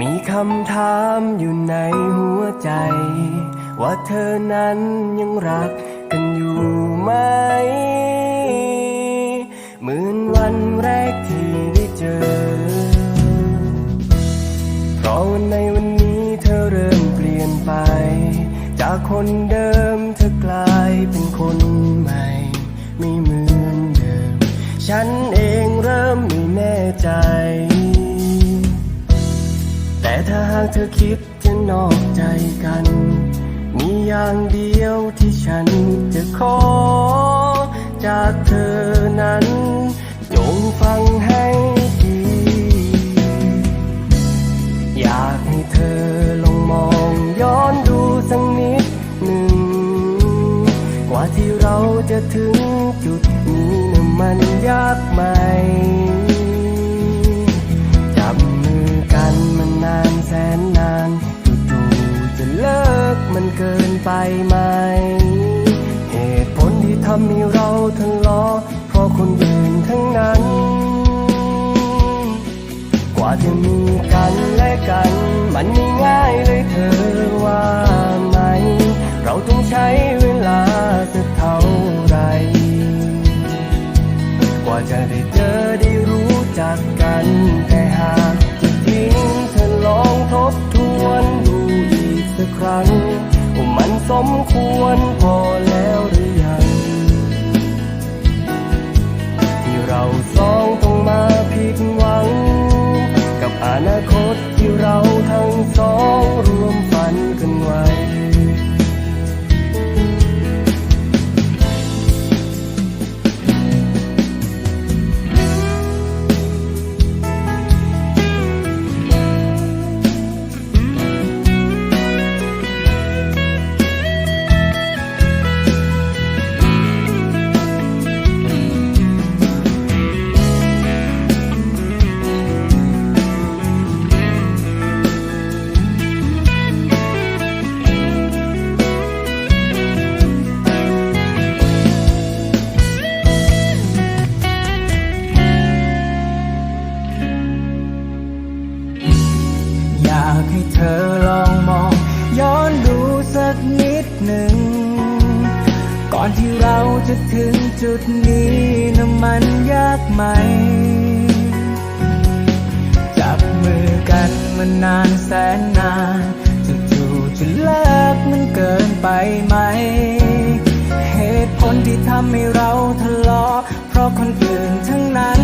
มีคำถามอยู่ในหัวใจ ว่าเธอนั้นยังรักกันอยู่ไหม เหมือนวันแรกที่ได้เจอ เพราะวันในวันนี้เธอเริ่มเปลี่ยนไป จากคนเดิมเธอกลายเป็นคนใหม่ ไม่เหมือนเดิม ฉัน เธอคิดจะนอกใจกัน มีอย่างเดียวที่ฉันจะขอ จากเธอนั้นจงฟังให้ดี อยากให้เธอลองมองย้อนดูสักนิดหนึ่ง กว่าที่เราจะถึงจุดนี้นะมันยากไหม ไปไหม เหตุผลที่ทำให้เราทะเลาะเพราะคนอื่นทั้งนั้น กว่าจะมีกันและกัน มันไม่ง่ายเลยเธอ มันสมควรพอแล้วหรือยัง ที่เราสองต้องมาผิดหวัง กับอนาคตที่เรา เธอลองมอง ย้อนดูสักนิดหนึ่ง ก่อนที่เราจะถึงจุดนี้นะมันยากไหม จับมือกันมานานแสนนานจู่ๆจะเลิกมันเกินไปไหม เหตุผลที่ทำให้เราทะเลาะเพราะคนอื่นทั้งนั้น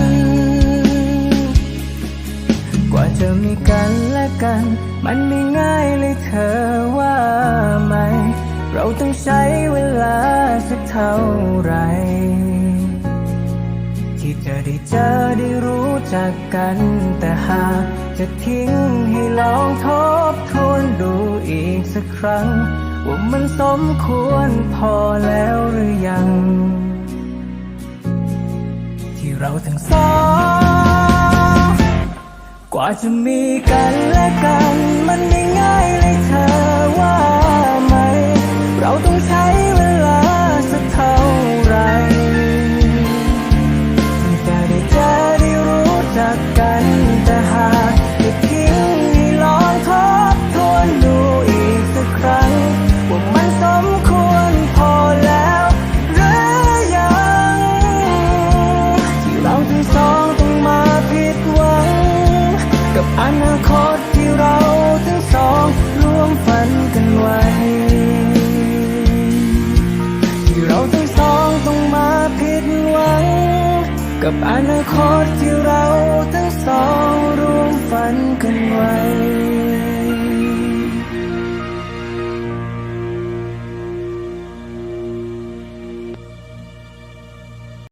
กว่าจะมีกันและกัน มันไม่ง่ายเลยเธอว่าไหม เราต้องใช้เวลาสักเท่าไหรที่จะได้เจอได้รู้จักกัน แต่หากจะทิ้งให้ลองทบทวนดูอีกสักครั้ง ว่ามันสมควรพอแล้วหรือยัง ที่เราทั้งสอง กว่าจะมีกันและกัน กับอนาคตที่เราทั้งสองร่วมฝันกันไว้